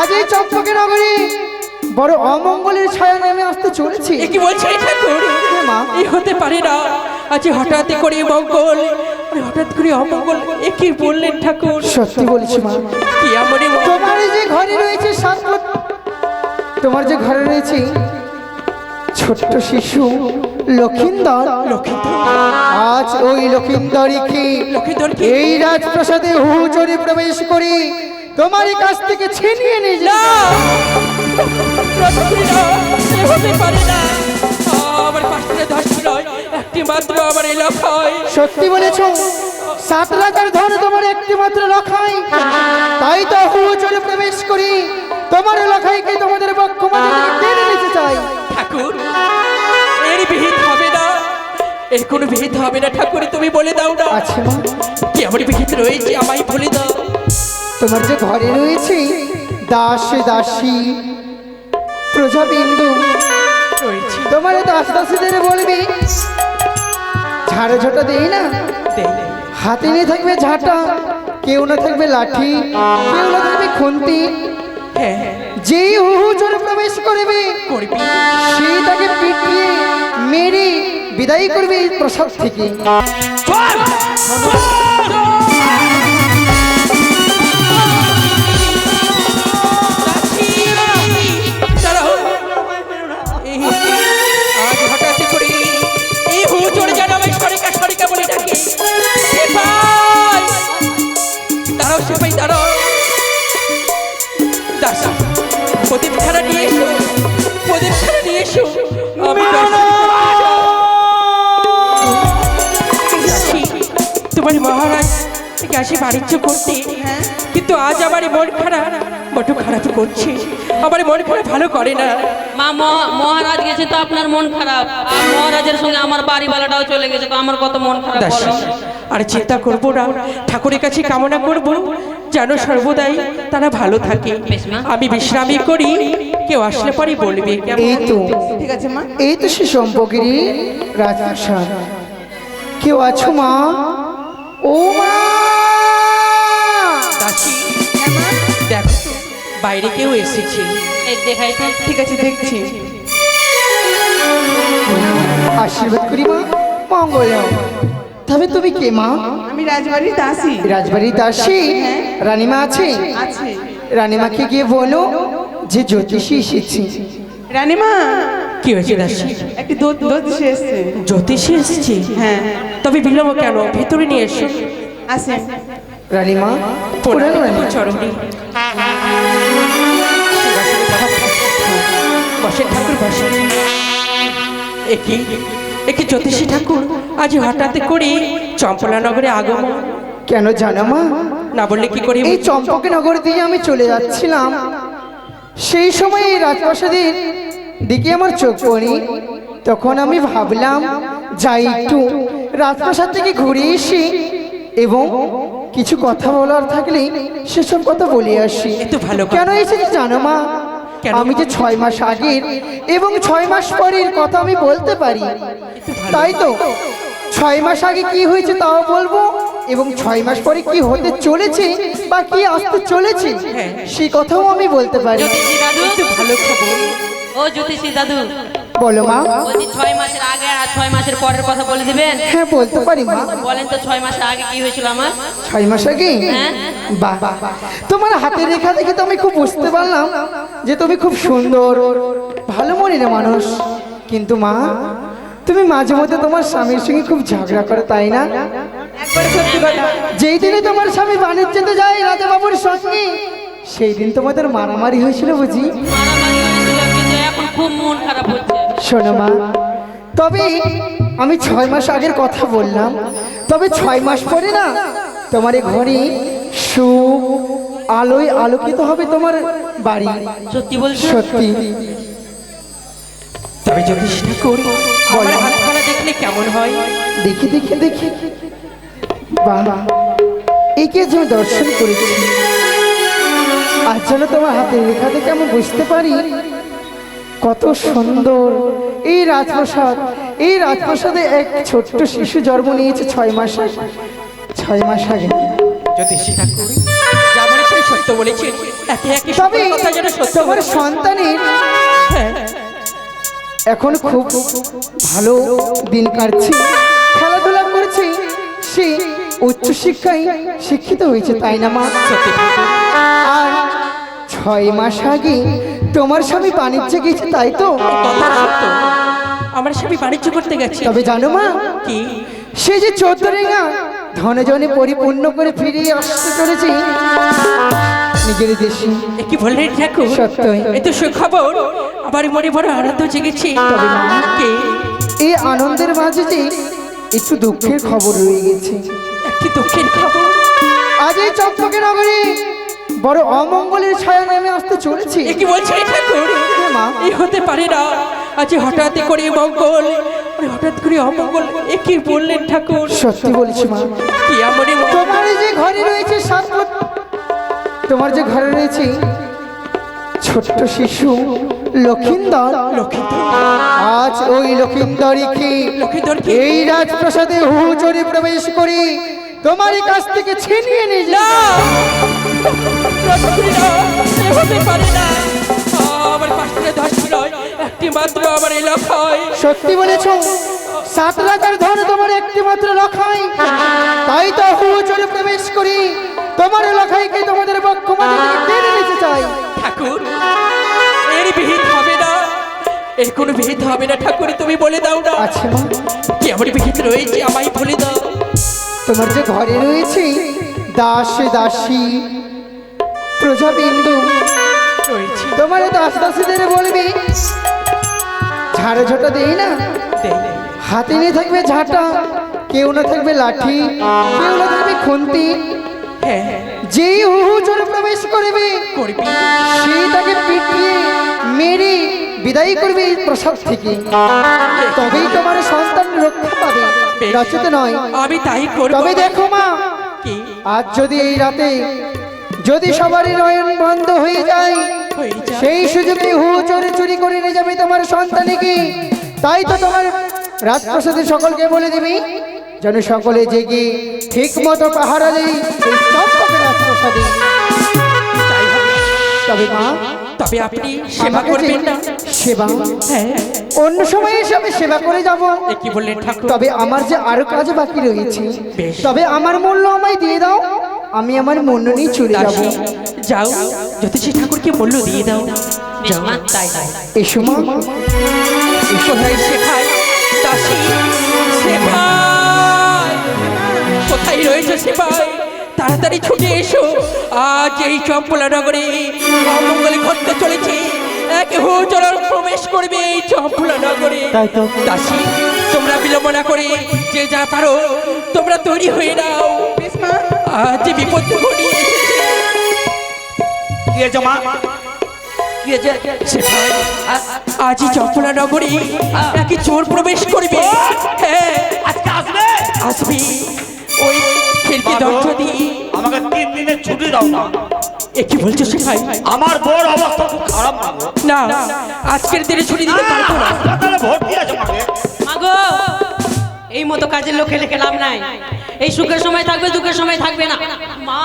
আজ এই চম্পকে নগরী বড় অমঙ্গলের ছায়া নেমে আসতে চলেছে। এ কি বলছে ঠাকুর? হ্যাঁ, মা। এ হতে পারে না। আজ হঠাৎ করে মঙ্গল আর হঠাৎ করে অমঙ্গল এ কি বললেন ঠাকুর? সত্যি বলছি মা। কি আমরে তোমার যে ঘরে রয়েছে সাত তোমার যে ঘরে রয়েছে ছোট্ট শিশু লক্ষিন্দর। আজ ওই লক্ষিন্দরীকে লক্ষিন্দরকে? এই রাজপ্রাসাদে হুচরে প্রবেশ করে তোমারই কাছ থেকে ছিনিয়ে নিয়ে না। হতে পারে না। আমার পাশে দশ নয় একটি মাত্র আমার এলাকায় সত্যি বলেছ? সাত লাখের ধন তোমার একটি মাত্র তাই তো হুচরে প্রবেশ করি। তোমার লখাইকে তোমাদের পক্ষ মাঝে নিতে চাই। ঠাকুর এর বিহিত হবে না। এর কোনো বিহিত হবে না। ঠাকুর তুমি বলে দাও না। মা। কি আমার বিহিত রয়েছে আমায় বলে দাও। তোমার যে ঘরে রয়েছে দাস দাসী প্রজাবিন্দু তোমার দাস দাসীদের বলবি ঝাড়ে ঝোটা দেই না? হাতে নিয়ে থাকবে ঝাঁটা কেউ না থাকবে লাঠি কেউ না থাকবে খুন্তি। হ্যাঁ হ্যাঁ, যেই হুহু জোরে প্রবেশ করবে করবি। সেই তাকে পিটিয়ে মেরে বিদায় করবে এই প্রসাদ থেকে। এসো আমি তোমার মহারাজ গেছে বাণিজ্য করতে। কিন্তু আজ আমার মন খারাপ বড্ড খারাপ করছে। আমার মন খারাপ ভালো করে না। মা মহারাজ গেছে তো আপনার মন খারাপ। আর মহারাজের সঙ্গে আমার বাড়িওয়ালাটাও চলে গেছে তো আমার কত মন খারাপ আর চিন্তা করব না। ঠাকুরের কাছে কামনা করব যেন সর্বদাই তারা ভালো থাকে। আমি বিশ্রামই করি। কেউ আসলে পরে বলবে এই তো ঠিক আছে মা। এই তো সে সম্পর্কেরই রাজপ্রাসাদ। কেউ আছো মা? ও মা! দেখো বাইরে কেউ এসেছে। দেখাই ঠিক আছে দেখছি। আশীর্বাদ করি মা। মঙ্গল তবে তুমি কে মা? আমি রাজবাড়ির দাসী। রাজবাড়ির দাসী? রানীমা আছে? আছে। রানীমাকে গিয়ে বলো। যে জ্যোতিষী এসেছি। রানীমা! কি হয়েছে দাসী? একটি জ্যোতিষী এসছে। জ্যোতিষী এসেছে? হ্যাঁ। তবে বিলম্ব কেন? ভেতরে নিয়ে এসো। আসে। রানীমা পুরানো রানীমা। চরণী বসেন ঠাকুর বসেন একি একি জ্যোতিষী ঠাকুর? আজ হঠাৎ করে চম্পলা নগরে আগমন। কেন জানো মা? না বললে কি করে এই চম্পকে নগর দিয়ে আমি চলে যাচ্ছিলাম। সেই সময় এই রাজপ্রাসাদের দিকে আমার চোখ পড়ি। তখন আমি ভাবলাম যাই একটু রাজপ্রাসাদ থেকে ঘুরে এসি এবং কিছু কথা বলার থাকলে সেসব কথা বলে আসি। কেন এসেছি জানো মা? আমি যে ছয় মাস আগের এবং ছয় মাস পরের কথা আমি বলতে পারি। তাই তো ছয় মাস আগে কি হয়েছে তাও বলব? এবং ছয় মাস পরে কি হতে চলেছে বা কি আসতে চলেছে। সেই কথাও আমি বলতে পারি। ভালো খবর। ও জ্যোতিষী দাদু। বলো মা। বলছি ছয় মাসের আগে আর ছয় মাসের পরের কথা বলে দিবেন? হ্যাঁ বলতে পারি মা। বলেন তো ছয় মাসের আগে কি হয়েছিল আমার? ছয় মাস আগে? হ্যাঁ। বাহ তোমার হাতের রেখা দেখে তো আমি খুব বুঝতে পারলাম যে তুমি খুব সুন্দর ভালো মনের মানুষ। কিন্তু মা তুমি মাঝে মধ্যে তোমার স্বামীর সঙ্গে খুব ঝগড়া করো তাই না? যেই দিনে তোমার স্বামী বাণিজ্যতে যায় রাজা বাবুর সঙ্গে সেই দিন তোমাদের মারামারি হয়েছিল বুঝি? মারামারি এখন খুব মন খারাপ হচ্ছে শোনো মা তবে আমি ছয় মাস আগের কথা বললাম তবে ছয় মাস পরে না তোমার এই ঘরে সুখ আলোয় আলোকিত হবে তোমার বাড়ি। সত্যি বলছো? সত্যি। তবে যদি দেখলে কেমন হয়? দেখি দেখি দেখি। বাবা একে যে দর্শন করেছি। আর যেন তোমার হাতে রেখা থেকে আমি বুঝতে পারি কত সুন্দর। এই রাজপ্রাসাদ এই রাজপ্রাসাদে এক ছোট্ট শিশু জন্ম নিয়েছে ছয় মাস আগে। ছয় মাস আগে। জ্যোতিষী ঠাকুর যা বলেছে সত্যি বলেছেন একে একে তবে সকল কথা যেন সত্য তোমার সন্তানের হ্যাঁ। এখন খুব ভালো দিন কাটছে। খেলাধুলা করছে সে উচ্চ শিক্ষায় শিক্ষিত হয়েছে তাই না মা? আর ছয় মাস আগে তোমার স্বামী বাণিজ্যে গেছে তাই তো? আমার স্বামী বাণিজ্য করতে গেছে। তবে জানো মা কি? সে যে চোদ্দ রেঙা ধনে জনে পরিপূর্ণ করে ফিরিয়ে আসতে চলেছে নিজের দেশে। কি বললেন ঠাকুর? সত্যই। এ তো সুখবর। আমার মনে বড় আনন্দ জেগেছে। তবে মা এই আনন্দের মাঝে যে একটু দুঃখের খবর রয়ে গেছে। একটি দুঃখের খবর। আজ এই চকচকে নগরে। বড় অমঙ্গলের ছায়া নেমে আসতে চলেছে। এ কি ঠাকুর? মা। এই হতে পারে না। আজ হঠাৎ করে মঙ্গল আর হঠাৎ করে অমঙ্গল এ কি বললেন ঠাকুর? সত্যি বলছি মা। কি আমরে তোমার যে ঘরে রয়েছে সাত তোমার যে ঘরে রয়েছে ছোট্ট শিশু লক্ষিন্দর। আজ ওই লক্ষিন্দরীকে? এই রাজপ্রাসাদে হুচরে প্রবেশ করে। তোমার কাছ থেকে ছিনিয়ে নিয়ে না। হতে পারে আমার পাশে দশ নয় একটি মাত্র আমার এই লক্ষ্য। সত্যি বলেছ? সাত লাখের ধন তোমার একটি মাত্র লখাই তাই তো হুচরে প্রবেশ করি। তোমার লখাইকে তোমাদের পক্ষ কেড়ে নিতে চাই? ঠাকুর এর বিহিত হবে না। এর কোনো বিহিত হবে না। ঠাকুর তুমি বলে দাও না। আচ্ছা। কি আমার বিহিত রয়েছে আমায় বলে দাও। তোমার যে ঘরে রয়েছে, দাস দাসী প্রজাবিন্দু তোমার দাস দাসীদের বলবি, ঝাড়ে ঝোটা দেই না। হাতে নিয়ে থাকবে ঝাঁটা, কেউ না থাকবে লাঠি, কেউ না থাকবে খুন্তি। যেই হুহু চলে প্রবেশ করবি সেই তাকে পিটিয়ে মেরে বিদায় করবে এই প্রসাদ থেকে। তবেই তোমার সন্তান রক্ষা পাবে। বেশ। নচেত নয়। আমি তাই করব। তবে দেখো মা কি? আজ যদি এই রাতে যদি সবারই নয়ন বন্ধ হয়ে যায়। সেই সুযোগে হু চোরে চুরি করে নিয়ে যাবে তোমার সন্তানকে তাই তো তোমার রাজপ্রসাদের সকলকে বলে দিবি যেন সকলে জেগে ঠিক মতো পাহারা দেই রাজপ্রসাদে। তবে মা তবে আপনি সেবা করবেন না? সেবা হ্যাঁ। অন্য সময় এসে আমি সেবা করে যাব। কি বললেন ঠাকুর? তবে আমার যে আরও কাজ বাকি রয়েছে তবে আমার মূল্য আমায় দিয়ে দাও। আমি আমার মূল্য নিয়ে চলে যাব। যাও। জ্যোতিষী ঠাকুরকে বলল দিয়ে দাও মা তাই তাই। এসো মা। কোথায় শেখায়। দাসী শেখায়। কোথায় রয়েছে সেপাই তাড়াতাড়ি ছুটে এসো। আজ এই চম্পলা নগরে অমঙ্গল ঘটতে চলেছে। এক হুচরণ প্রবেশ করবে এই চম্পলা নগরে। তাই তো। দাসী তোমরা বিলম্ব না করে যে যা পারো তোমরা তৈরি হয়ে নাও। আজ বিপদ ঘটিয়ে এসেছে কি হয়েছে মা? কি হয়েছে? আজই চম্পলা নগরে একই চোর প্রবেশ করবে। হ্যাঁ আজকে আসবে? আসবি। ওই খিড়কি দরজা দিয়ে আমাকে তিন দিনের ছুটি দাও না। এ কি বলছো সেখাই আমার বড় অবস্থা খুব খারাপ না না আজকের দিনে ছুটি দিতে পারব না। হাসপাতালে ভর্তি আছে মাকে মাগো এই মতো কাজের লোক খেলে লাভ নাই। এই সুখের সময় থাকবে দুঃখের সময় থাকবে না। মা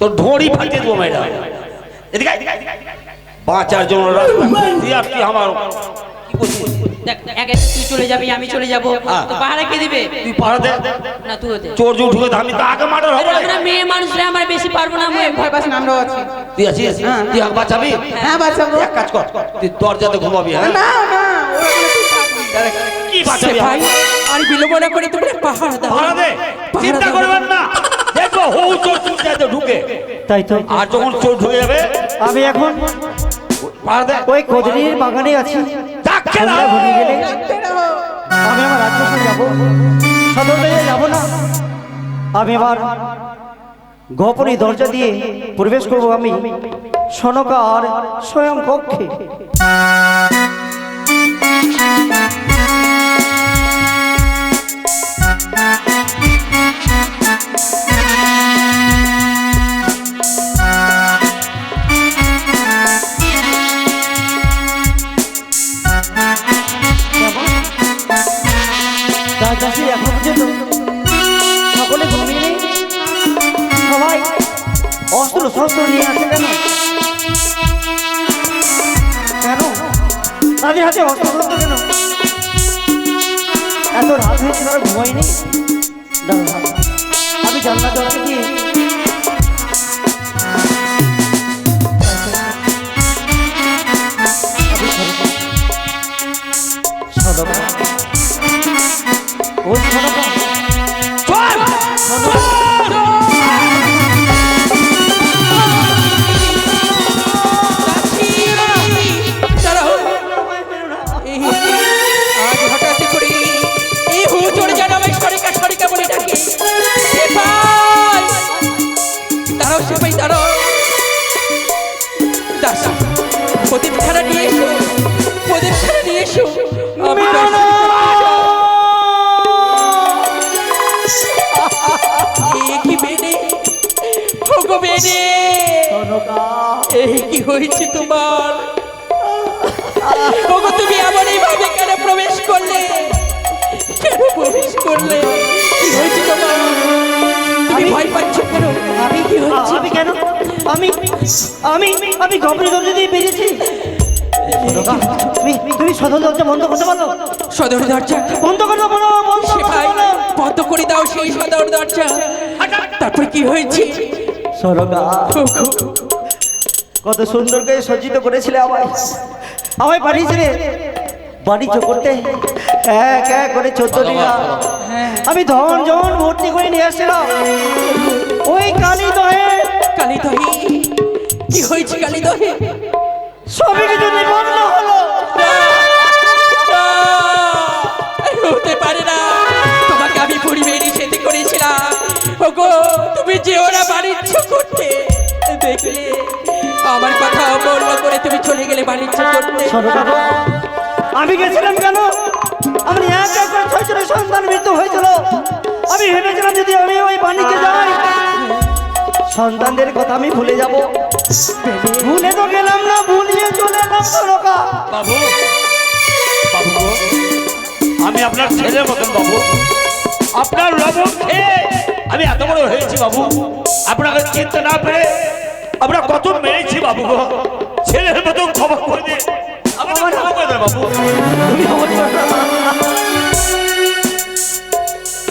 তোর ঢোড়ি ফাটিয়ে দেবো ম্যাডাম এদিকে এদিকে এদিকে বাঁচার জন্য রাস্তা তুই আর কি আমার। কি করছিস দেখ একে তুই চলে যাবি আমি চলে যাব। হ্যাঁ। তো পাহাড়ে কে দিবে? তুই পাহাড়ে দে। না তুই দে। চোর জু ঢুকে আমি তো আগে মার্ডার হবে আমরা মেয়ে মানুষ রে আমরা বেশি পারব না মেয়ে ভয় পাস না আমরাও আছি। তুই আছিস? তুই আগে বাঁচাবি হ্যাঁ বাঁচাবো এক কাজ কর তুই দরজাতে ঘুমাবি হ্যাঁ? না না ওরা কোনো ঠিক থাকবে। কি বাঁচাবি সেখাই আর বিলম্ব না করে তোমরা পাহাড় দাও। পাহাড়া দে। চিন্তা করবেন না। দেখব হৌ চোর চুপ ঢুকে। তাই তো। আর যখন চোর ঢুকে যাবে আমি এখন ওই কদরির বাগানে আছি। সন্ধ্যা ঘনিয়ে গেলে আমি আমার রাজপ্রাসাদ যাব। সদর যাব যাব না। আমি আবার গোপনী দরজা দিয়ে প্রবেশ করব আমি। সনকার স্বয়ং কক্ষে। হাতে হাতে অস্ত্র কেন এত রাত হয়েছে তারা ঘুমায়নি। আমি জানলা দরজা দিয়ে। সদকা। এসো আমি কি বেনে এই কি হয়েছে তোমার? ওগো তুমি এমন এইভাবে কেন প্রবেশ করলে? কেন প্রবেশ করলে? কি হয়েছে তোমার? তুমি ভয় পাচ্ছ কেন? আমি কি হয়েছে? আমি কেন? আমি আমি আমি গভীর দরজা দিয়ে বেরিয়েছি তুমি তুমি সদর দরজা বন্ধ করতে পারো সদর দরজা। বন্ধ করতে পারো বন্ধ সে করতে ভাই বন্ধ করে দাও সেই সদর দরজা। তারপর কি হয়েছে? সরকা ওগো, কত সুন্দর করে সজ্জিত করেছিলে আমায়। আমায় পাঠিয়েছিলে বাণিজ্য করতে। এক এক করে চোদ্দ দিনা আমি ধন জন ভর্তি করে নিয়ে আসছিলাম। ওই কালী দহে কালী দহে কি হয়েছে কালী দহে সবই কিছু নিবন্ধ হলো। হতে পারে না। তোমাকে আমি পরিবে নিষেধ করেছিলাম। ওগো তুমি যে ওরা বাণিজ্য করতে দেখলে আমার কথা অবর্ণ করে তুমি চলে গেলে বাণিজ্য করতে আমি গেছিলাম কেন? আমার এক এক করে ছয় সন্তান মৃত্যু হয়েছিল। আমি ভেবেছিলাম যদি আমি ওই বাণিজ্যে যাই সন্তানদের কথা আমি ভুলে যাব। ভুলে তো গেলাম না ভুলিয়ে চলে এলাম সরকা বাবু বাবু আমি আপনার ছেলের মতন বাবু। আপনার লবণ খেয়ে আমি এত বড় হয়েছি বাবু। আপনাকে চিনতে না পেরে আমরা কত মেরেছি বাবু ছেলের মতন খবর করে দিয়ে আমার বাবু। তুমি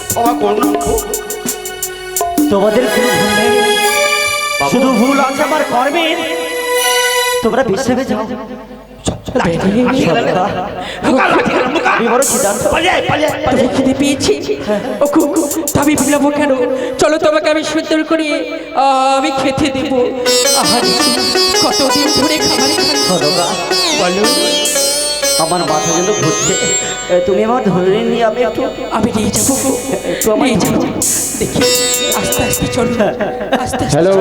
ক্ষমা করুন তোমাদের কোনো ভুল নেই। শুধু ভুল আছে আমার কর্মের। তোমরা বিশ্রামে যাও। আমি কেন? চলো তোমাকে আমি সুন্দর করে আহ, আমি খেতে দেবো। কতদিন ধরে খাবারে খাই। সরকা বলো। আমার মাথা যেন ঘুরছে। তুমি আমার ধরে নিয়ে আমি একটু আমি নিয়ে যাব। গো, একটু আমায় নিয়ে যাব। দেখি। আস্তে আস্তে চলো। আস্তে হ্যালো।